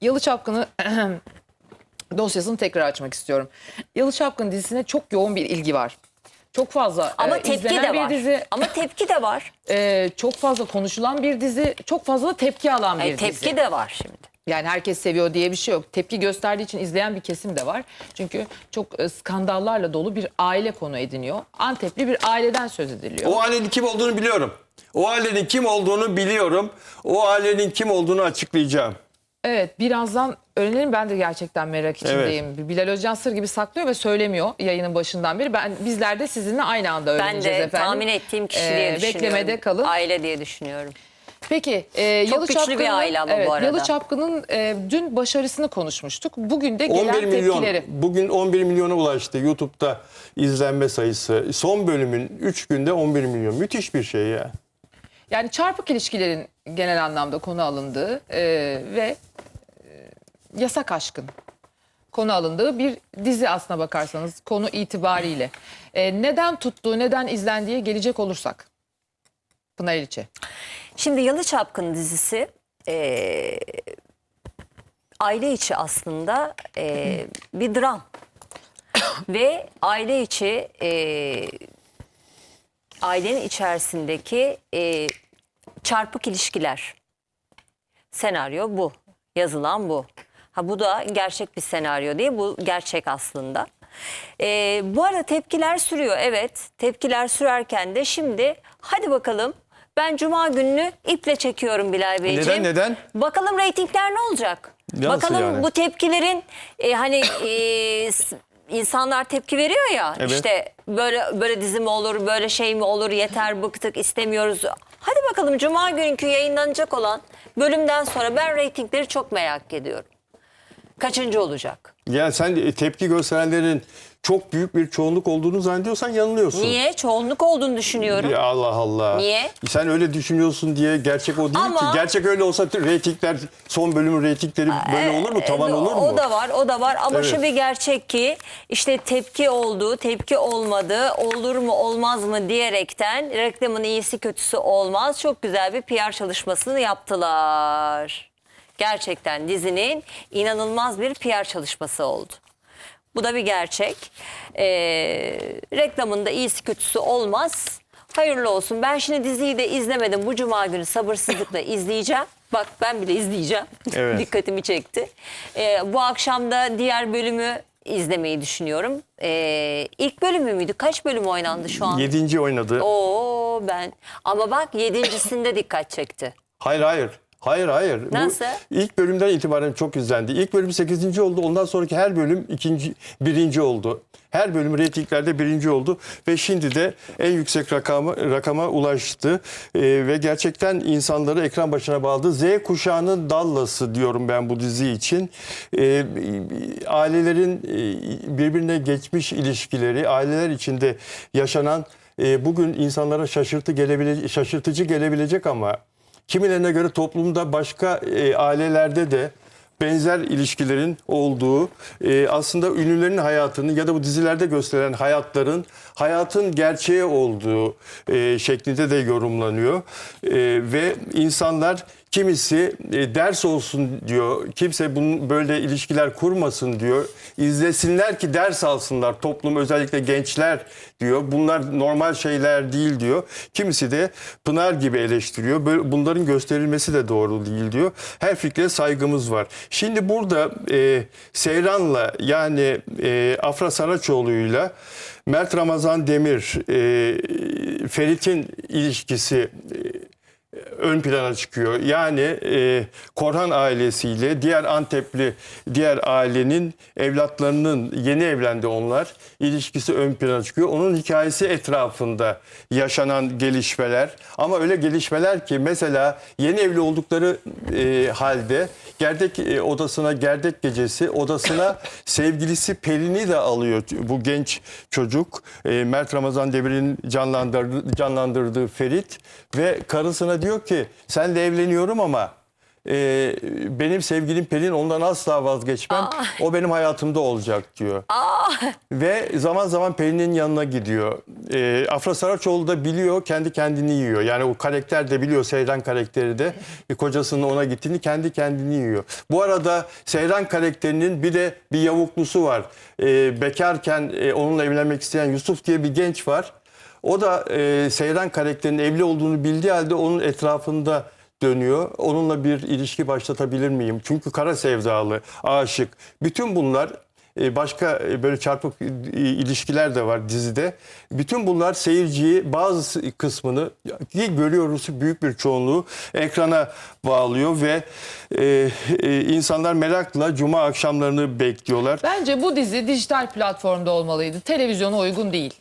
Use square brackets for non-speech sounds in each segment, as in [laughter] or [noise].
Yalı Çapkını [clears throat] dosyasını tekrar açmak istiyorum. Yalı Çapkını dizisine çok yoğun bir ilgi var. Çok fazla Ama e, tepki izlenen de bir var. dizi, Ama tepki de var. [laughs] e, çok fazla konuşulan bir dizi, çok fazla da tepki alan bir Ay, tepki dizi. de var şimdi. Yani herkes seviyor diye bir şey yok. Tepki gösterdiği için izleyen bir kesim de var. Çünkü çok e, skandallarla dolu bir aile konu ediniyor. Antepli bir aileden söz ediliyor. O ailenin kim olduğunu biliyorum. O ailenin kim olduğunu biliyorum. O ailenin kim olduğunu açıklayacağım. Evet birazdan öğrenelim ben de gerçekten merak içindeyim. Bilal Özcan sır gibi saklıyor ve söylemiyor yayının başından beri. Ben Bizler de sizinle aynı anda Ben öğreneceğiz de efendim. tahmin ettiğim kişi Ee, diye düşünüyorum. Beklemede kalın. Aile diye düşünüyorum. Peki e, Yalı güçlü bir Çapkın'ın- aile ama bu evet, arada. Yalı Çapkın'ın e, dün başarısını konuşmuştuk. Bugün de gelen 11 milyon. tepkileri. Bugün 11 milyona ulaştı YouTube'da izlenme sayısı. Son bölümün 3 günde 11 milyon. Müthiş bir şey ya. Yani çarpık ilişkilerin genel anlamda konu alındığı e, ve yasak aşkın konu alındığı bir dizi aslına bakarsanız konu itibariyle. E, neden tuttuğu, neden izlendiği gelecek olursak. Pınar İlçe. Şimdi Yalı Çapkın dizisi e, aile içi aslında e, bir dram. [coughs] Ve aile içi e, ailenin içerisindeki e, çarpık ilişkiler. Senaryo bu. Yazılan bu. Ha bu da gerçek bir senaryo değil. Bu gerçek aslında. E, bu arada tepkiler sürüyor. Evet tepkiler sürerken de şimdi hadi bakalım ben cuma gününü iple çekiyorum Bilal Beyciğim. Neden, neden? Bakalım reytingler ne olacak? Nasıl bakalım yani? bu tepkilerin e, hani e, insanlar tepki veriyor ya Evet. işte böyle böyle dizi mi olur böyle şey mi olur yeter bıktık istemiyoruz. Hadi bakalım cuma günkü yayınlanacak olan bölümden sonra ben reytingleri çok merak ediyorum. Kaçıncı olacak? Yani sen de tepki gösterenlerin çok büyük bir çoğunluk olduğunu zannediyorsan yanılıyorsun. Niye? Çoğunluk olduğunu düşünüyorum. Ya Allah Allah. Niye? Sen öyle düşünüyorsun diye gerçek o değil Ama- ki. Gerçek öyle olsa reytingler son bölümün reytingleri böyle olur mu? Tavan E, olur mu? O da var, o da var ama Evet. şu bir gerçek ki işte tepki oldu, tepki olmadı, olur mu olmaz mı diyerekten reklamın iyisi kötüsü olmaz. Çok güzel bir PR çalışmasını yaptılar. Gerçekten dizinin inanılmaz bir PR çalışması oldu. Bu da bir gerçek. Ee, reklamın da iyisi kötüsü olmaz. Hayırlı olsun. Ben şimdi diziyi de izlemedim. Bu cuma günü sabırsızlıkla izleyeceğim. Bak ben bile izleyeceğim. [laughs] Evet. Dikkatimi çekti. Ee, bu akşam da diğer bölümü izlemeyi düşünüyorum. Ee, ilk bölümü müydü? Kaç bölüm oynandı şu an? Yedinci oynadı. Oo ben. Ama bak yedincisinde dikkat çekti. Hayır hayır. Hayır hayır. Bu Nasıl? ilk bölümden itibaren çok izlendi. İlk bölüm 8. oldu. Ondan sonraki her bölüm ikinci, birinci oldu. Her bölüm reytinglerde birinci oldu ve şimdi de en yüksek rakama, rakama ulaştı Ee, ve gerçekten insanları ekran başına bağladı. Z kuşağının dallası diyorum ben bu dizi için. Ee, ailelerin e, birbirine geçmiş ilişkileri, aileler içinde yaşanan e, bugün insanlara şaşırtı gelebile, şaşırtıcı gelebilecek ama Kimilerine göre toplumda başka e, ailelerde de benzer ilişkilerin olduğu e, aslında ünlülerin hayatının ya da bu dizilerde gösterilen hayatların hayatın gerçeği olduğu e, şeklinde de yorumlanıyor. E, ve insanlar kimisi e, ders olsun diyor. Kimse bunun böyle ilişkiler kurmasın diyor. İzlesinler ki ders alsınlar toplum özellikle gençler diyor. Bunlar normal şeyler değil diyor. Kimisi de Pınar gibi eleştiriyor. Böyle, bunların gösterilmesi de doğru değil diyor. Her fikre saygımız var. Şimdi burada e, Seyran'la yani e, Afra Saraçoğlu'yla Mert Ramazan Demir, e, Ferit'in ilişkisi e, ön plana çıkıyor. Yani e, Korhan ailesiyle diğer Antepli diğer ailenin evlatlarının yeni evlendi onlar. ilişkisi ön plana çıkıyor. Onun hikayesi etrafında yaşanan gelişmeler. Ama öyle gelişmeler ki mesela yeni evli oldukları e, halde gerdek e, odasına gerdek gecesi odasına [laughs] sevgilisi Pelin'i de alıyor bu genç çocuk. E, Mert Ramazan Demir'in canlandırdığı, canlandırdığı Ferit ve karısına diyor ki senle evleniyorum ama e, benim sevgilim Pelin ondan asla vazgeçmem. Aa. O benim hayatımda olacak diyor. Ve zaman zaman Pelin'in yanına gidiyor. E, Afra Saraçoğlu da biliyor kendi kendini yiyor. Yani o karakter de biliyor Seyran karakteri de e, kocasının ona gittiğini kendi kendini yiyor. Bu arada Seyran karakterinin bir de bir yavuklusu var. E, bekarken e, onunla evlenmek isteyen Yusuf diye bir genç var. O da e, Seyran karakterinin evli olduğunu bildiği halde onun etrafında dönüyor. Onunla bir ilişki başlatabilir miyim? Çünkü kara sevdalı, aşık. Bütün bunlar e, başka e, böyle çarpık e, ilişkiler de var dizide. Bütün bunlar seyirciyi bazı kısmını ki görüyoruz büyük bir çoğunluğu ekrana bağlıyor ve e, e, insanlar merakla cuma akşamlarını bekliyorlar. Bence bu dizi dijital platformda olmalıydı. Televizyona uygun değil.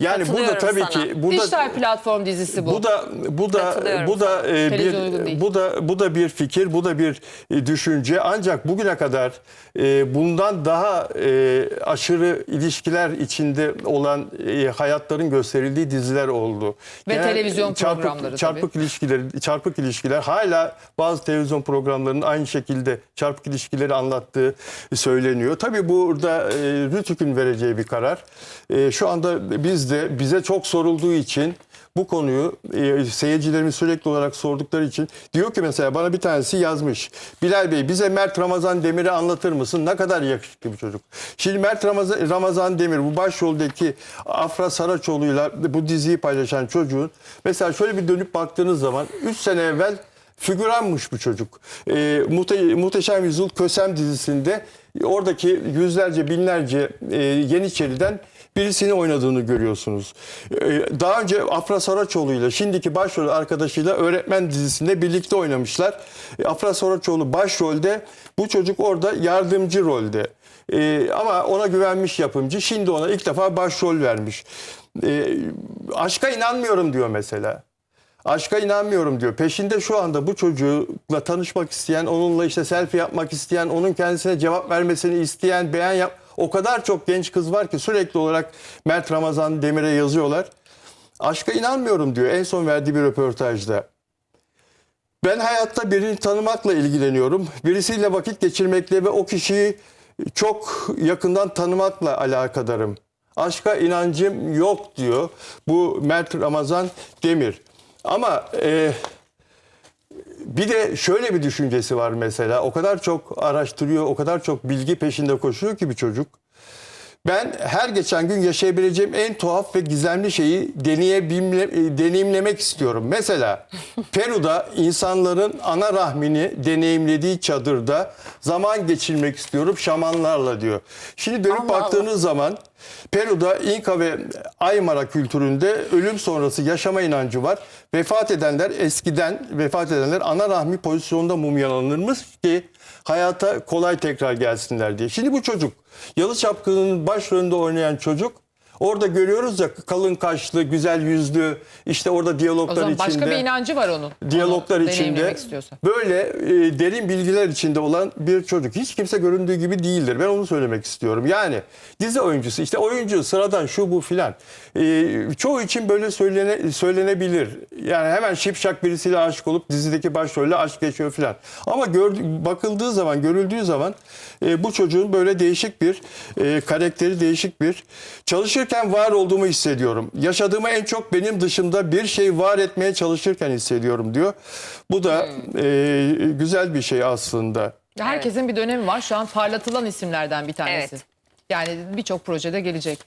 Yani burada tabii sana. ki burada Dijital platform dizisi bu. Bu da bu da bu da e, bir bu da bu da bir fikir, bu da bir e, düşünce. Ancak bugüne kadar e, bundan daha e, aşırı ilişkiler içinde olan e, hayatların gösterildiği diziler oldu. Ve televizyon çarpık, programları çarpık ilişkiler, çarpık ilişkiler hala bazı televizyon programlarının aynı şekilde çarpık ilişkileri anlattığı söyleniyor. Tabii burada e, Rütük'ün vereceği bir karar. E, şu anda biz de bize çok sorulduğu için bu konuyu e, seyircilerimiz sürekli olarak sordukları için diyor ki mesela bana bir tanesi yazmış. Bilal Bey bize Mert Ramazan Demir'i anlatır mısın? Ne kadar yakışıklı bir çocuk. Şimdi Mert Ramazan, Ramazan Demir bu başroldeki Afra Saraçoğlu'yla bu diziyi paylaşan çocuğun mesela şöyle bir dönüp baktığınız zaman 3 sene evvel figüranmış bu çocuk. E, Muhte- Muhteşem Yüzyıl Kösem dizisinde oradaki yüzlerce binlerce e, Yeniçeri'den birisini oynadığını görüyorsunuz. Ee, Daha önce Afra Saraçoğlu ile şimdiki başrol arkadaşıyla Öğretmen dizisinde birlikte oynamışlar. Ee, Afra Saraçoğlu başrolde, bu çocuk orada yardımcı rolde. Ee, ama ona güvenmiş yapımcı. Şimdi ona ilk defa başrol vermiş. Aşka inanmıyorum diyor mesela. Aşka inanmıyorum diyor. Peşinde şu anda bu çocukla tanışmak isteyen, onunla işte selfie yapmak isteyen, onun kendisine cevap vermesini isteyen, beğen yap. O kadar çok genç kız var ki sürekli olarak Mert Ramazan Demir'e yazıyorlar. Aşka inanmıyorum diyor en son verdiği bir röportajda. Ben hayatta birini tanımakla ilgileniyorum. Birisiyle vakit geçirmekle ve o kişiyi çok yakından tanımakla alakadarım. Aşka inancım yok diyor bu Mert Ramazan Demir. Ama e, bir de şöyle bir düşüncesi var mesela. O kadar çok araştırıyor, o kadar çok bilgi peşinde koşuyor ki bir çocuk. Ben her geçen gün yaşayabileceğim en tuhaf ve gizemli şeyi e, deneyimlemek istiyorum. Mesela [laughs] Peru'da insanların ana rahmini deneyimlediği çadırda zaman geçirmek istiyorum şamanlarla diyor. Şimdi dönüp Allah Allah. baktığınız zaman Peru'da İnka ve Aymara kültüründe ölüm sonrası yaşama inancı var. Vefat edenler eskiden vefat edenler ana rahmi pozisyonda mumyalanırmış ki hayata kolay tekrar gelsinler diye. Şimdi bu çocuk Yalı Çapkın'ın başrolünde oynayan çocuk orada görüyoruz ya kalın kaşlı, güzel yüzlü işte orada O diyaloglar zaman içinde başka bir inancı var onun. diyaloglar Onu içinde istiyorsa. böyle e, derin bilgiler içinde olan bir çocuk. Hiç kimse göründüğü gibi değildir. Ben onu söylemek istiyorum. Yani dizi oyuncusu işte oyuncu sıradan şu bu filan. E, çoğu için böyle söylene, söylenebilir. Yani hemen şipşak birisiyle aşık olup dizideki başrolle aşk geçiyor filan. Ama gördü, bakıldığı zaman görüldüğü zaman e, bu çocuğun böyle değişik bir e, karakteri değişik bir çalışırken var olduğumu hissediyorum. Yaşadığımı en çok benim dışımda bir şey var etmeye çalışırken hissediyorum diyor. Bu da Hmm. e, güzel bir şey aslında. Herkesin bir dönemi var. Şu an parlatılan isimlerden bir tanesi. Evet. Yani birçok projede gelecek.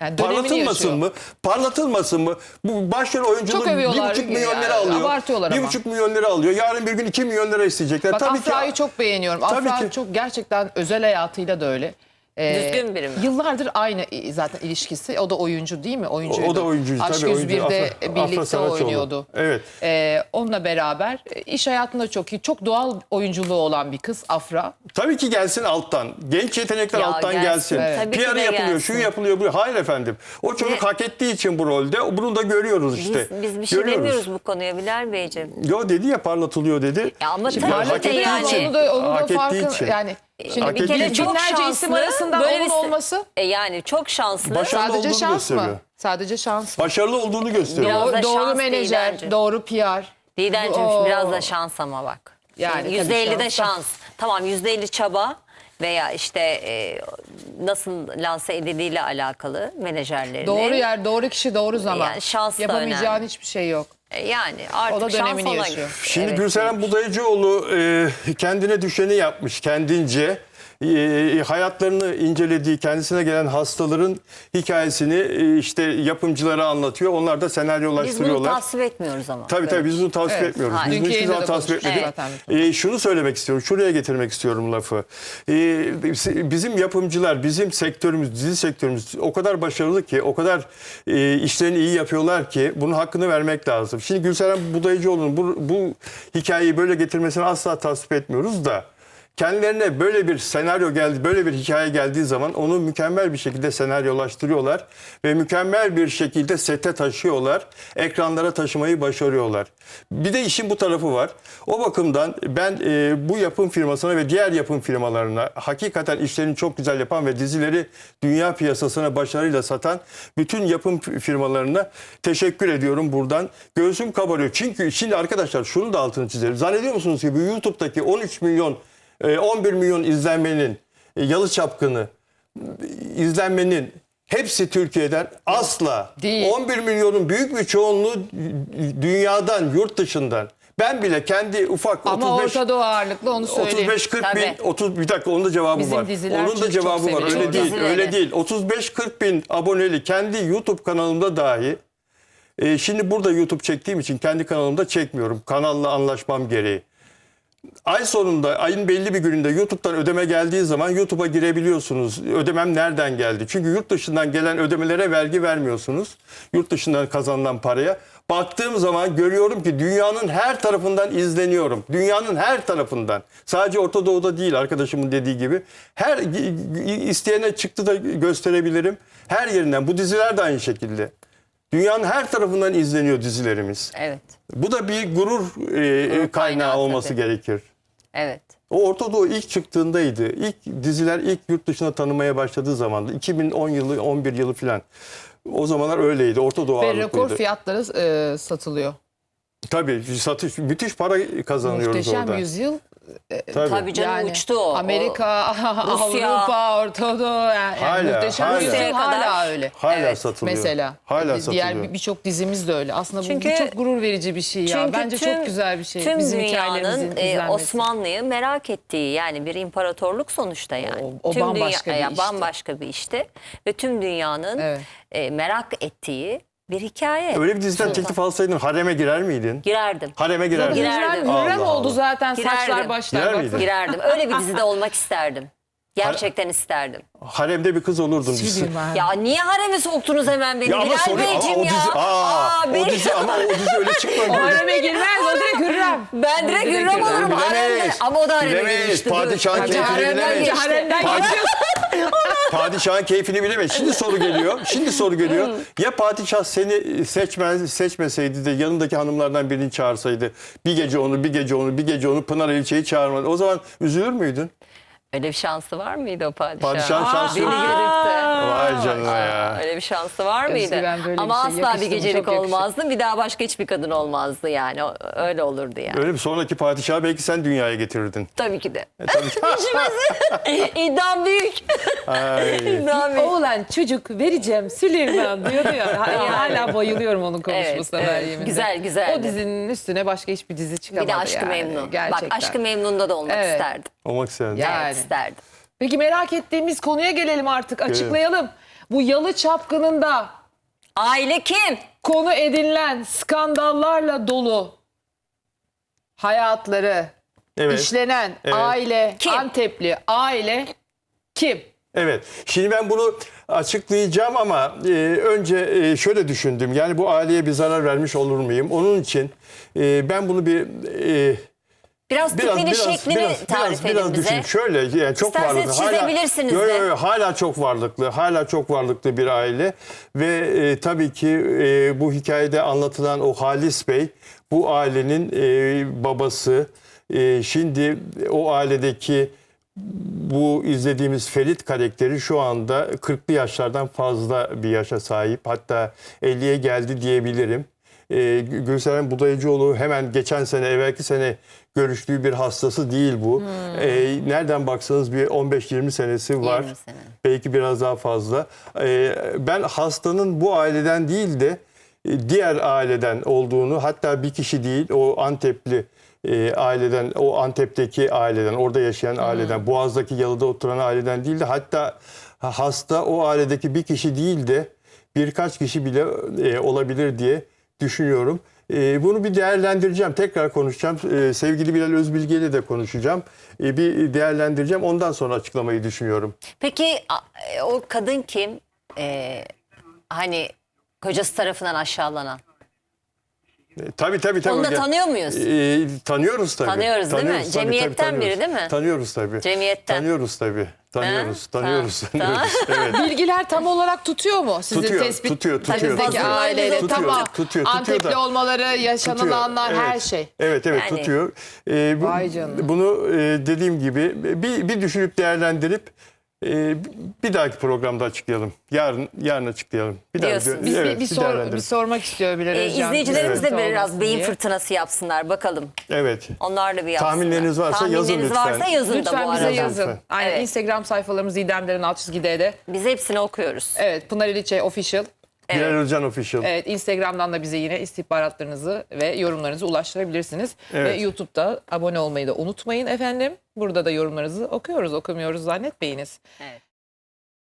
Yani dönemini Parlatılmasın yaşıyor. mı? Parlatılmasın mı? Bu başrol oyunculuğu Çok bir buçuk milyon Yani lira alıyor. abartıyorlar bir ama. buçuk milyon lira alıyor. Yarın bir gün iki milyon lira isteyecekler. Bak Tabii Afra'yı ki çok beğeniyorum. Tabii Afra ki. çok gerçekten özel hayatıyla da öyle. Ee, Düzgün biri mi? Yıllardır aynı zaten ilişkisi. O da oyuncu değil mi? Oyuncuydu. o da oyuncuydu. Aşk tabii oyuncu. 101'de Afra- Afra birlikte Saraçoğlu. oynuyordu. Evet. Ee, onunla beraber e, iş hayatında çok iyi. Çok doğal oyunculuğu olan bir kız Afra. Tabii ki gelsin alttan. Genç yetenekler Ya alttan gelsin. gelsin. Evet. Tabii ki PR yapılıyor, gelsin. şu yapılıyor, bu. Hayır efendim. O çocuk Ne? hak ettiği için bu rolde. Bunu da görüyoruz işte. Biz, biz bir şey Görüyoruz. demiyoruz bu konuya Bilal Beyciğim. Yo dedi ya parlatılıyor dedi. Ya ama Şimdi tabii hak ettiği yani. için. Onu da, onu da Hak ettiği farkı için. yani. Şimdi Hak bir ettiği kere için. binlerce isim arasında onun bir- olması E yani çok şanslı. Başarılı sadece olduğunu şans gösteriyor. mı? Sadece şans? Başarılı olduğunu gösteriyor. Biraz da Doğru, doğru şans menajer, Didemciğim. doğru PR. Didemciğim Oo. biraz da şans ama bak. Yani %50 tabii de şans da- şans. Tamam %50 çaba veya işte e, nasıl lanse edildiğiyle alakalı menajerlerin. Doğru yer, doğru kişi, doğru zaman. Yani şans da Yapamayacağın önemli. hiçbir şey yok. E, Yani artık O da şans dönemini ona yaşıyor. Şimdi Evet, Gülseren Budayıcıoğlu e, kendine düşeni yapmış kendince. E, hayatlarını incelediği, kendisine gelen hastaların hikayesini e, işte yapımcılara anlatıyor. Onlar da Biz bunu senaryolaştırıyorlar. tasvip etmiyoruz ama. Tabii tabii biz bunu tasvip Evet. etmiyoruz. Hayır. Biz bunu hiçbir zaman tasvip etmedik. zaten. Ee, şunu söylemek istiyorum, şuraya getirmek istiyorum lafı. Ee, bizim yapımcılar, bizim sektörümüz, dizi sektörümüz o kadar başarılı ki, o kadar e, işlerini iyi yapıyorlar ki bunun hakkını vermek lazım. Şimdi Gülseren Budayıcıoğlu'nun bu, bu hikayeyi böyle getirmesini asla tasvip etmiyoruz da kendilerine böyle bir senaryo geldi, böyle bir hikaye geldiği zaman onu mükemmel bir şekilde senaryolaştırıyorlar ve mükemmel bir şekilde sete taşıyorlar. Ekranlara taşımayı başarıyorlar. Bir de işin bu tarafı var. O bakımdan ben e, bu yapım firmasına ve diğer yapım firmalarına hakikaten işlerini çok güzel yapan ve dizileri dünya piyasasına başarıyla satan bütün yapım firmalarına teşekkür ediyorum buradan. Göğsüm kabarıyor. Çünkü şimdi arkadaşlar şunu da altını çizelim. Zannediyor musunuz ki bu YouTube'daki 13 milyon 11 milyon izlenmenin e, Yalı Çapkını e, izlenmenin hepsi Türkiye'den asla. Değil. 11 milyonun büyük bir çoğunluğu dünyadan, yurt dışından. Ben bile kendi ufak Ama 35 Orta Doğu ağırlıklı onu söyleyeyim. 35 40 Tabii. bin 30 bir dakika onun da cevabı Bizim var. diziler Onun da cevabı var. Öyle değil. Dizileri. Öyle değil. 35 40 bin aboneli kendi YouTube kanalımda dahi e, şimdi burada YouTube çektiğim için kendi kanalımda çekmiyorum. Kanalla anlaşmam gereği. Ay sonunda ayın belli bir gününde YouTube'dan ödeme geldiği zaman YouTube'a girebiliyorsunuz. Ödemem nereden geldi? Çünkü yurt dışından gelen ödemelere vergi vermiyorsunuz. Yurt dışından kazanılan paraya. Baktığım zaman görüyorum ki dünyanın her tarafından izleniyorum. Dünyanın her tarafından. Sadece Orta Doğu'da değil arkadaşımın dediği gibi. Her isteyene çıktı da gösterebilirim. Her yerinden. Bu diziler de aynı şekilde. Dünyanın her tarafından izleniyor dizilerimiz. Evet. Bu da bir gurur e, kaynağı, kaynağı olması tabii. gerekir. Evet. O Orta Doğu ilk çıktığındaydı. İlk diziler ilk yurt dışına tanımaya başladığı zamanda 2010 yılı 11 yılı falan. O zamanlar öyleydi. Orta Doğu Ve ağırlıklıydı. rekor fiyatları e, satılıyor. Tabii satış müthiş para kazanıyoruz Muhteşem orada. yüzyıl. Tabii. Tabii canım Yani uçtu o. Amerika, [laughs] Rusya. Avrupa, Orta Doğu. Yani, Hala, muhteşem hala. Rusya'ya hala kadar. öyle. Hala Evet, satılıyor. Mesela. Hala Diğer satılıyor. bir- birçok dizimiz de öyle. Aslında bu- Çünkü- bu çok gurur verici bir şey ya. Bence tüm- çok güzel bir şey. Tüm Bizim dünyanın hikayelerimizin e, izlenmesi. Osmanlı'yı merak ettiği yani bir imparatorluk sonuçta yani. O- o tüm bambaşka bir ya, işti. Bambaşka bir işte ve tüm dünyanın Evet. e, merak ettiği bir hikaye. Öyle bir diziden teklif alsaydın hareme girer miydin? Girerdim. Hareme girerdin. Girerdim. Hürrem, Hürrem Allah oldu Allah. zaten Girerdim. saçlar başlar. Girer bak. miydin? Girerdim. Öyle bir dizide [laughs] olmak isterdim. Gerçekten isterdim. Haremde bir kız olurdun. Şey dizi. Ya niye hareme soktunuz hemen beni? Ya ama Bilal ama Beyciğim o ya. dizi, aa, Aa, o beni- dizi ama o dizi öyle çıkmadı. Hareme girmez o direkt Hürrem. Ben direkt Hürrem olurum haremde. Bilemeyiz. Ama o da hareme Bilemeyiz. girmişti. Padişahın Dur. keyfini Haremden bilemeyiz. geçti. Haremden [laughs] geçiyorsun. Padişahın keyfini bilemez. Şimdi soru geliyor. Şimdi soru geliyor. Ya padişah seni seçmez, seçmeseydi de yanındaki hanımlardan birini çağırsaydı. Bir gece onu, bir gece onu, bir gece onu Pınar Elçe'yi çağırmadı. O zaman üzülür müydün? Öyle bir şansı var mıydı o padişah? Padişahın şansı Beni görüp de. Vay canına ya. Öyle bir şansı var mıydı? Özgüven böyle bir Ama şey. asla bir Yakıştı mı? gecelik Çok yakıştı. olmazdı. Bir daha başka hiçbir kadın olmazdı yani. O- Öyle olurdu yani. Öyle bir sonraki padişahı belki sen dünyaya getirirdin. Tabii ki de. E, tabii. [laughs] [laughs] İddiam büyük. Ay. [laughs] İddiam büyük. Oğlan çocuk vereceğim Süleyman diyordu ya. Ha- Hala bayılıyorum onun konuşmasına Evet, evet. Meryem'in de. Güzel, güzeldi. O dizinin üstüne başka hiçbir dizi çıkamadı Bir de Aşkı yani. Memnun. Gerçekten. Bak Aşkı Memnun'da da olmak Evet. isterdim. Olmak isterdim. Ya- Yani. İsterdim. Peki merak ettiğimiz konuya gelelim artık açıklayalım. Bu yalı çapkınında Aile kim? konu edinilen skandallarla dolu hayatları, Evet. işlenen Evet. aile, Kim? Antepli aile kim? Evet. Şimdi ben bunu açıklayacağım ama e, önce e, şöyle düşündüm. Yani bu aileye bir zarar vermiş olur muyum? Onun için e, ben bunu bir e, Biraz, biraz tipini, biraz şeklini biraz tarif biraz, biraz edin bize. düşün. Şöyle yani çok İsterseniz varlıklı. çizebilirsiniz yo, yo, de. yo, hala çok varlıklı. Hala çok varlıklı bir aile ve e, tabii ki e, bu hikayede anlatılan o Halis Bey bu ailenin e, babası. E, şimdi o ailedeki bu izlediğimiz Ferit karakteri şu anda 40'lı yaşlardan fazla bir yaşa sahip. Hatta 50'ye geldi diyebilirim. E, Gülseren Budayıcıoğlu hemen geçen sene, evvelki sene görüştüğü bir hastası değil bu. E, nereden baksanız bir 15-20 senesi var. 20 sene. Belki biraz daha fazla. E, ben hastanın bu aileden değil de e, diğer aileden olduğunu hatta bir kişi değil o Antepli e, aileden o Antep'teki aileden orada yaşayan aileden Boğaz'daki yalıda oturan aileden değil de hatta hasta o ailedeki bir kişi değil de birkaç kişi bile e, olabilir diye düşünüyorum. E, bunu bir değerlendireceğim. Tekrar konuşacağım. E, sevgili Bilal Özbilge ile de konuşacağım. E, bir değerlendireceğim. Ondan sonra açıklamayı düşünüyorum. Peki e, o kadın kim? Ee, hani kocası tarafından aşağılanan. E, Tabii tabii tabii. Onu da tanıyor muyuz? E, tanıyoruz tabii. Tanıyoruz değil mi? Tanıyoruz tabii, Cemiyetten tabii, biri değil mi? Tanıyoruz tabii. Cemiyetten. Tanıyoruz tabii. Tanıyoruz, Ha? tanıyoruz, Tamam. tanıyoruz. [laughs] Evet. Bilgiler tam olarak tutuyor mu? Sizin Tutuyor, tespit tutuyor, tutuyor, Bizdeki tutuyor. aileyle Tutuyor, tamam. tutuyor, tutuyor Antepli da. olmaları, yaşanılanlar Tutuyor, her evet. şey. Evet evet Yani. tutuyor. Ee, bu- Vay canına. Bunu e, dediğim gibi bir, bir düşünüp değerlendirip e, bir dahaki programda açıklayalım. Yarın yarın açıklayalım. Bir daha Diyorsun. Biz evet, bir, bir, sor, değerlendirelim. bir sormak istiyor Bilal Ee, Özcan. izleyicilerimiz de biraz beyin diye. fırtınası yapsınlar bakalım. Evet. Onlar da bir yapsınlar. Tahminleriniz varsa yazın Tahminleriniz lütfen. varsa yazın da bu Lütfen bize arada. yazın. Aynen Evet. Instagram sayfalarımız İdemlerin alt çizgide de. Biz hepsini okuyoruz. Evet Pınar İliçe Official. Bilal Özcan Official. Evet Instagram'dan da bize yine istihbaratlarınızı ve yorumlarınızı ulaştırabilirsiniz. Evet. Ve YouTube'da abone olmayı da unutmayın efendim. Burada da yorumlarınızı okuyoruz okumuyoruz zannetmeyiniz. Evet.